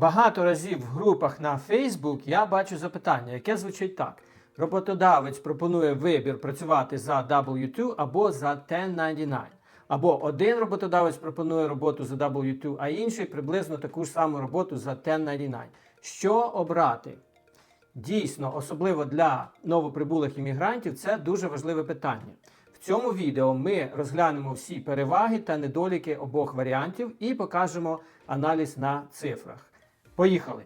Багато разів в групах на Facebook я бачу запитання, яке звучить так: роботодавець пропонує вибір працювати за W2 або за 1099. Або один роботодавець пропонує роботу за W2, а інший приблизно таку ж саму роботу за 1099. Що обрати? Дійсно, особливо для новоприбулих іммігрантів, це дуже важливе питання. В цьому відео ми розглянемо всі переваги та недоліки обох варіантів і покажемо аналіз на цифрах. Поїхали!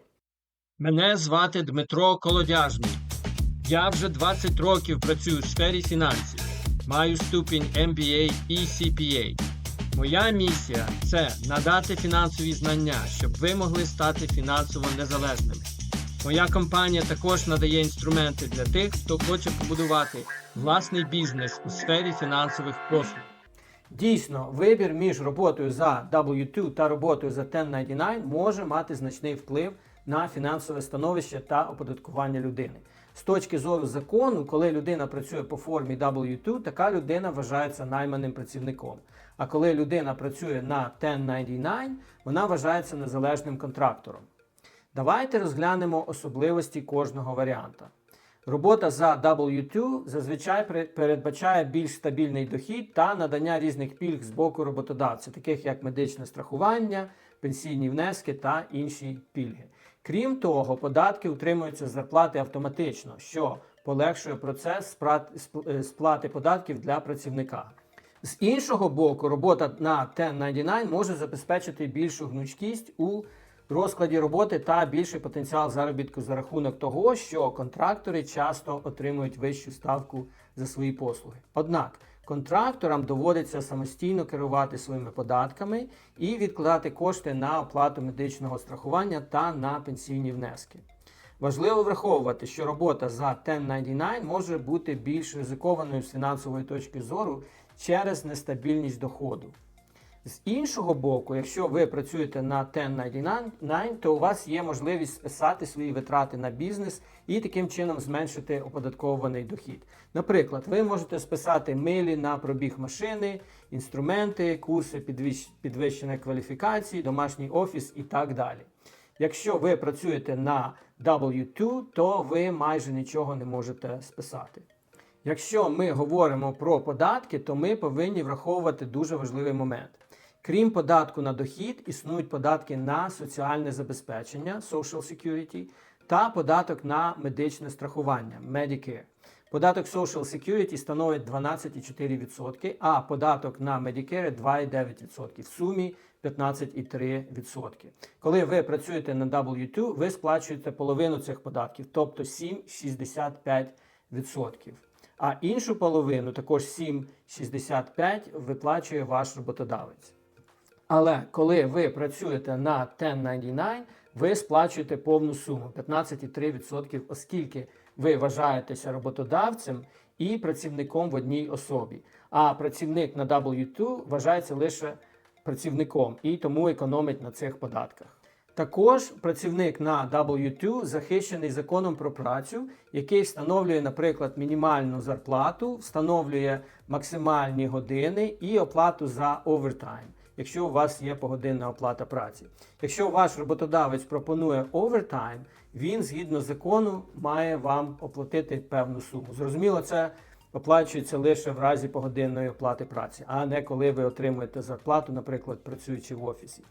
Мене звати Дмитро Колодяжний. Я вже 20 років працюю в сфері фінансів. Маю ступінь MBA і CPA. Моя місія це надати фінансові знання, щоб ви могли стати фінансово незалежними. Моя компанія також надає інструменти для тих, хто хоче побудувати власний бізнес у сфері фінансових послуг. Дійсно, вибір між роботою за W2 та роботою за 1099 може мати значний вплив на фінансове становище та оподаткування людини. З точки зору закону, коли людина працює по формі W2, така людина вважається найманим працівником. А коли людина працює на 1099, вона вважається незалежним контрактором. Давайте розглянемо особливості кожного варіанта. Робота за W2 зазвичай передбачає більш стабільний дохід та надання різних пільг з боку роботодавця, таких як медичне страхування, пенсійні внески та інші пільги. Крім того, податки утримуються з зарплати автоматично, що полегшує процес е, сплати податків для працівника. З іншого боку, робота на 1099 може забезпечити більшу гнучкість у розкладі роботи та більший потенціал заробітку за рахунок того, що контрактори часто отримують вищу ставку за свої послуги. Однак контракторам доводиться самостійно керувати своїми податками і відкладати кошти на оплату медичного страхування та на пенсійні внески. Важливо враховувати, що робота за 1099 може бути більш ризикованою з фінансової точки зору через нестабільність доходу. З іншого боку, якщо ви працюєте на 1099, то у вас є можливість списати свої витрати на бізнес і таким чином зменшити оподатковуваний дохід. Наприклад, ви можете списати милі на пробіг машини, інструменти, курси підвищ- підвищеної кваліфікації, домашній офіс і так далі. Якщо ви працюєте на W2, то ви майже нічого не можете списати. Якщо ми говоримо про податки, то ми повинні враховувати дуже важливий момент. Крім податку на дохід, існують податки на соціальне забезпечення Social Security та податок на медичне страхування Medicare. Податок Social Security становить 12,4%, а податок на Medicare 2,9%. В сумі 15,3%. Коли ви працюєте на W2, ви сплачуєте половину цих податків, тобто 7,65%. А іншу половину, також 7,65%, виплачує ваш роботодавець. Але коли ви працюєте на 1099, ви сплачуєте повну суму 15,3%, оскільки ви вважаєтеся роботодавцем і працівником в одній особі. А працівник на W2 вважається лише працівником і тому економить на цих податках. Також працівник на W2 захищений законом про працю, який встановлює, наприклад, мінімальну зарплату, встановлює максимальні години і оплату за овертайм, якщо у вас є погодинна оплата праці. Якщо ваш роботодавець пропонує овертайм, він згідно закону має вам оплатити певну суму. Зрозуміло, це оплачується лише в разі погодинної оплати праці, а не коли ви отримуєте зарплату, наприклад, працюючи в офісі.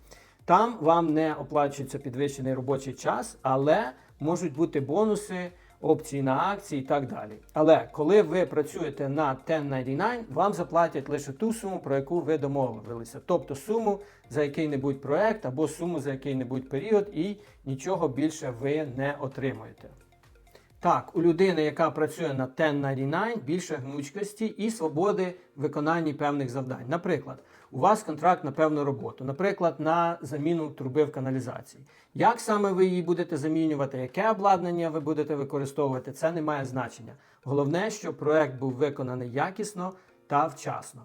Там вам не оплачується підвищений робочий час, але можуть бути бонуси, опції на акції і так далі. Але коли ви працюєте на 1099, вам заплатять лише ту суму, про яку ви домовилися, тобто суму за який-небудь проект або суму за який-небудь період, і нічого більше ви не отримуєте. Так, у людини, яка працює на 1099, більше гнучкості і свободи виконанні певних завдань. Наприклад, у вас контракт на певну роботу, наприклад, на заміну труби в каналізації. Як саме ви її будете замінювати, яке обладнання ви будете використовувати, це не має значення. Головне, щоб проект був виконаний якісно та вчасно.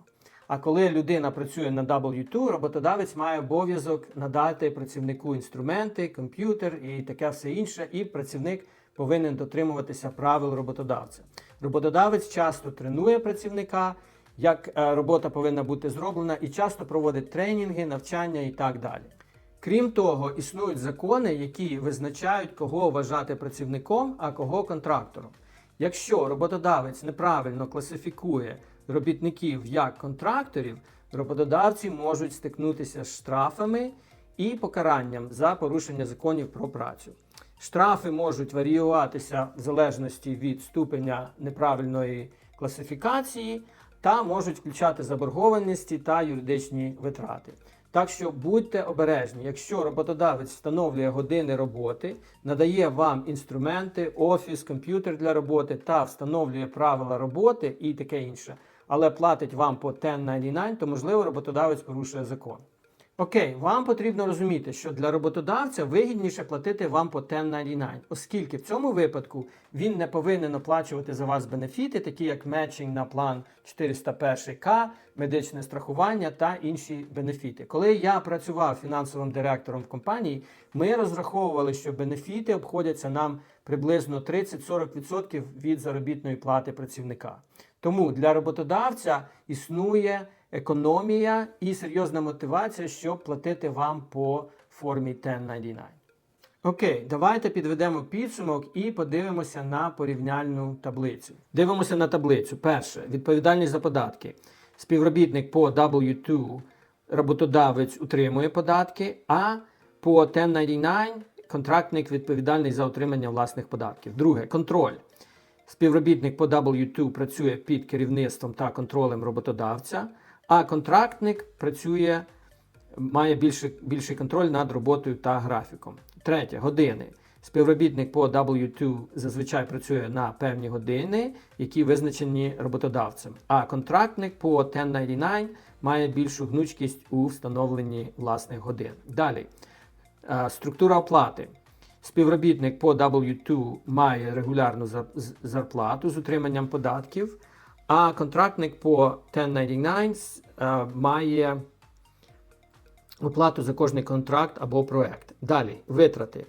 А коли людина працює на W2, роботодавець має обов'язок надати працівнику інструменти, комп'ютер і таке все інше, і працівник повинен дотримуватися правил роботодавця. Роботодавець часто тренує працівника, як е, робота повинна бути зроблена, і часто проводить тренінги, навчання і так далі. Крім того, існують закони, які визначають, кого вважати працівником, а кого контрактором. Якщо роботодавець неправильно класифікує робітників як контракторів, роботодавці можуть стикнутися з штрафами і покаранням за порушення законів про працю. Штрафи можуть варіюватися в залежності від ступеня неправильної класифікації та можуть включати заборгованості та юридичні витрати. Так що будьте обережні, якщо роботодавець встановлює години роботи, надає вам інструменти, офіс, комп'ютер для роботи та встановлює правила роботи і таке інше, але платить вам по 1099, то можливо роботодавець порушує закон. Окей, вам потрібно розуміти, що для роботодавця вигідніше платити вам по 1099, оскільки в цьому випадку він не повинен оплачувати за вас бенефіти, такі як мечинг на план 401К, медичне страхування та інші бенефіти. Коли я працював фінансовим директором в компанії, ми розраховували, що бенефіти обходяться нам приблизно 30-40% від заробітної плати працівника. Тому для роботодавця існує економія і серйозна мотивація, щоб платити вам по формі 1099. Окей, давайте підведемо підсумок і подивимося на порівняльну таблицю. Дивимося на таблицю. Перше, відповідальність за податки. Співробітник по W2 роботодавець утримує податки, а по 1099 контрактник відповідальний за отримання власних податків. Друге, контроль. Співробітник по W2 працює під керівництвом та контролем роботодавця, а контрактник працює, має більший, більший контроль над роботою та графіком. Третє години. Співробітник по W2 зазвичай працює на певні години, які визначені роботодавцем. А контрактник по 1099 має більшу гнучкість у встановленні власних годин. Далі структура оплати. Співробітник по W2 має регулярну зарплату з утриманням податків, а контрактник по 1099 е, має оплату за кожний контракт або проект. Далі витрати.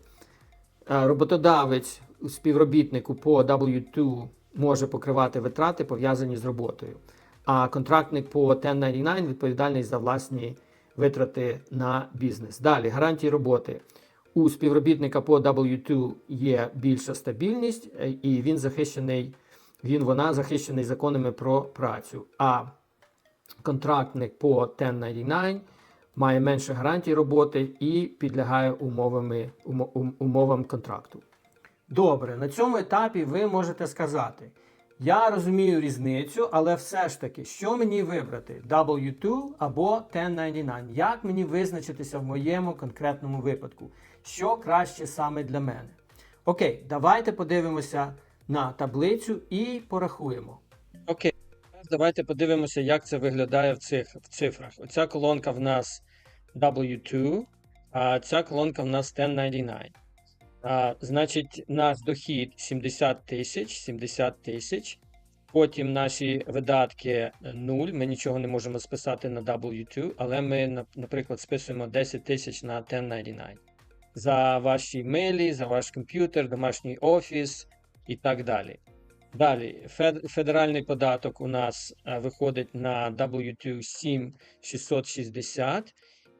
Е, Роботодавець співробітнику по W2 може покривати витрати, пов'язані з роботою. А контрактник по 1099 відповідальний за власні витрати на бізнес. Далі гарантії роботи. У співробітника по W2 є більша стабільність, е, і він захищений, він вона захищений законами про працю. А контрактник по 1099 має менше гарантій роботи і підлягає умовами, умовам контракту. Добре, на цьому етапі ви можете сказати: я розумію різницю, але все ж таки, що мені вибрати? W2 або 1099? Як мені визначитися в моєму конкретному випадку? Що краще саме для мене? Окей, давайте подивимося на таблицю і порахуємо. Окей, давайте подивимося, як це виглядає в цих в цифрах. Оця колонка в нас W2, а ця колонка в нас 1099. А, значить, наш дохід 70 тисяч, 70 тисяч. Потім наші видатки 0. Ми нічого не можемо списати на W2, але ми, наприклад, списуємо 10 тисяч на 1099. За ваші мейлі, за ваш комп'ютер, домашній офіс і так далі. Далі, федеральний податок у нас е, виходить на W2 7660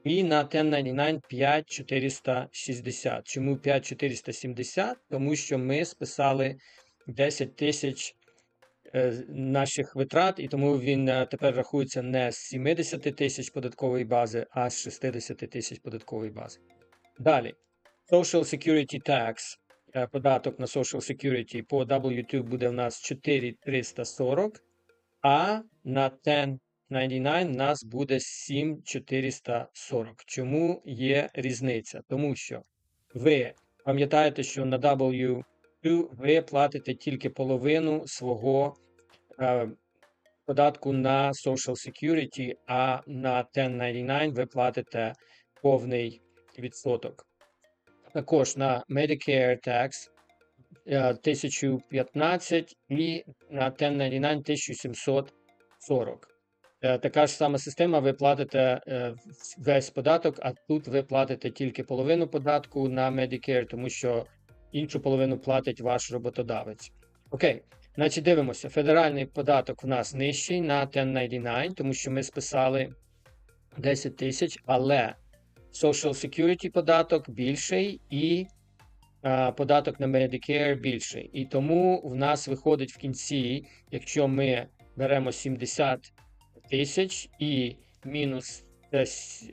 і на TEN99 5460. Чому 5470? Тому що ми списали 10 тисяч е, наших витрат, і тому він е, тепер рахується не з 70 тисяч податкової бази, а з 60 тисяч податкової бази. Далі. Social Security Tax. Е, податок на Social Security по W2 буде в нас 4340, а на TEN 99 нас буде 7440. Чому є різниця? Тому що ви пам'ятаєте, що на W2 ви платите тільки половину свого е, податку на Social Security, а на 1099 ви платите повний відсоток. Також на Medicare Tax е, 1015 і на 1099 1740. Е, Така ж сама система, ви платите е, весь податок, а тут ви платите тільки половину податку на Medicare, тому що іншу половину платить ваш роботодавець. Окей, значить дивимося. Федеральний податок в нас нижчий на 1099, тому що ми списали 10 тисяч, але Social Security податок більший і а, податок на Medicare більший. І тому в нас виходить в кінці, якщо ми беремо 70 тисяч і мінус е,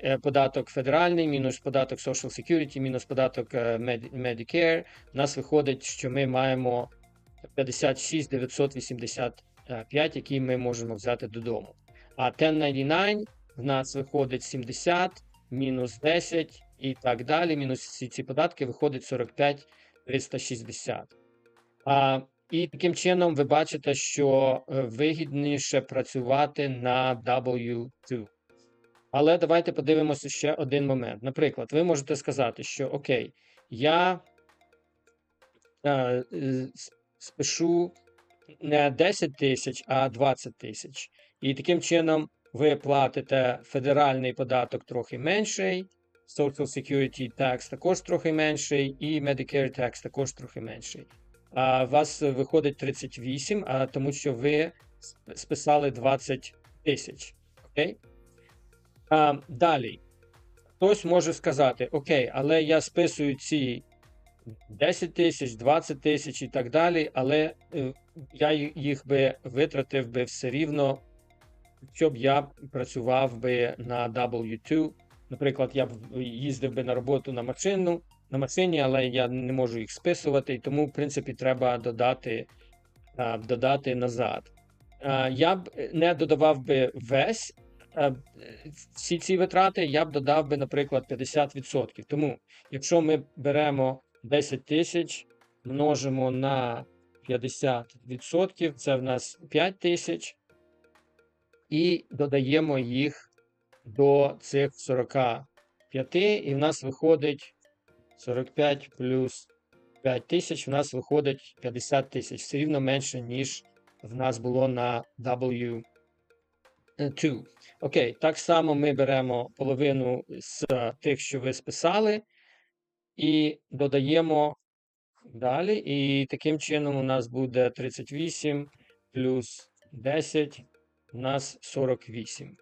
е, податок федеральний, мінус податок Social Security, мінус податок е, Medi- Medicare, у нас виходить, що ми маємо 56 985, які ми можемо взяти додому. А 1099 в нас виходить 70, мінус 10 і так далі. Мінус всі ці податки виходить 45 360. А, і таким чином ви бачите, що е, вигідніше працювати на W2. Але давайте подивимося ще один момент. Наприклад, ви можете сказати, що окей, я е, спишу не 10 тисяч, а 20 тисяч. І таким чином ви платите федеральний податок трохи менший, Social Security Tax також трохи менший, і Medicare Tax також трохи менший. А вас виходить 38, а тому що ви списали 20 тисяч. Окей? А, далі. Хтось може сказати: Окей, але я списую ці 10 тисяч, 20 тисяч і так далі, але е, я їх би витратив би все рівно, щоб я працював би на W2. Наприклад, я б їздив би на роботу на машину, на машині, але я не можу їх списувати, і тому, в принципі, треба додати, додати назад. Я б не додавав би весь всі ці витрати, я б додав би, наприклад, 50%. Тому, якщо ми беремо 10 тисяч, множимо на 50%, це в нас 5 тисяч, і додаємо їх до цих 45, і в нас виходить 45 плюс 5 тисяч, в нас виходить 50 тисяч. Все рівно менше, ніж в нас було на W2. Окей, так само ми беремо половину з тих, що ви списали, і додаємо далі. І таким чином у нас буде 38 плюс 10, у нас 48.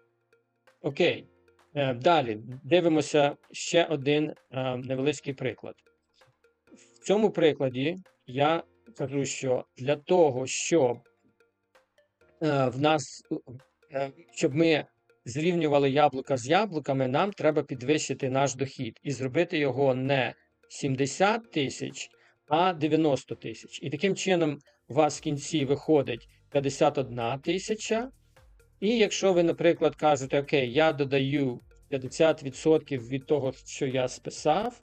Окей. Е, Далі дивимося ще один е, невеличкий приклад. В цьому прикладі я кажу, що для того, щоб е, в нас, щоб ми зрівнювали яблука з яблуками, нам треба підвищити наш дохід і зробити його не 70 тисяч, а 90 тисяч. І таким чином у вас в кінці виходить 51 тисяча. І якщо ви, наприклад, кажете, окей, я додаю 50% від того, що я списав,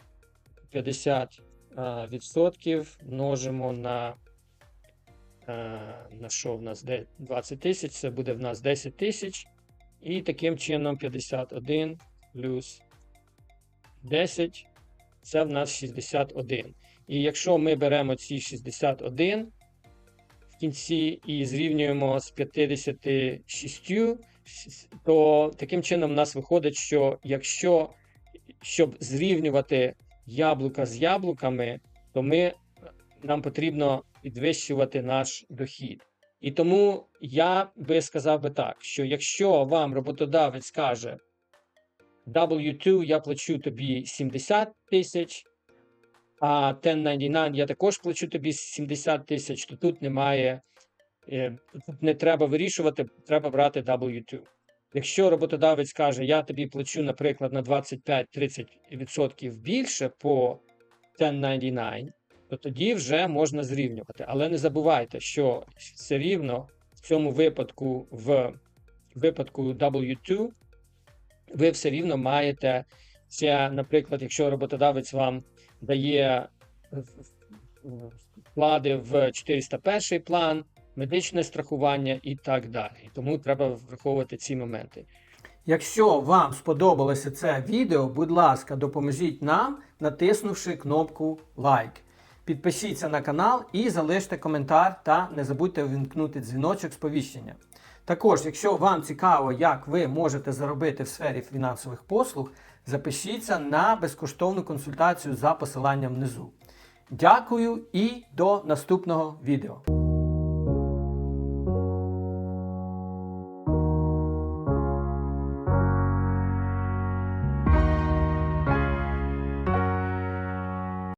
50% відсотків множимо на, на що в нас 20 тисяч, це буде в нас 10 тисяч. І таким чином 51 плюс 10, це в нас 61. І якщо ми беремо ці 61 в кінці і зрівнюємо з 56, то таким чином в нас виходить, що якщо щоб зрівнювати яблука з яблуками, то ми, нам потрібно підвищувати наш дохід. І тому я би сказав би так, що якщо вам роботодавець каже W2 я плачу тобі 70 тисяч, а 1099 я також плачу тобі 70 тисяч, то тут немає, е, тут не треба вирішувати, треба брати W2. Якщо роботодавець каже, я тобі плачу, наприклад, на 25-30% більше по 1099, то тоді вже можна зрівнювати. Але не забувайте, що все рівно в цьому випадку, в випадку W2, ви все рівно маєте це, наприклад, якщо роботодавець вам дає вклади в 401 план, медичне страхування і так далі. Тому треба враховувати ці моменти. Якщо вам сподобалося це відео, будь ласка, допоможіть нам, натиснувши кнопку лайк. Підпишіться на канал і залиште коментар та не забудьте увімкнути дзвіночок сповіщення. Також, якщо вам цікаво, як ви можете заробити в сфері фінансових послуг, запишіться на безкоштовну консультацію за посиланням внизу. Дякую і до наступного відео.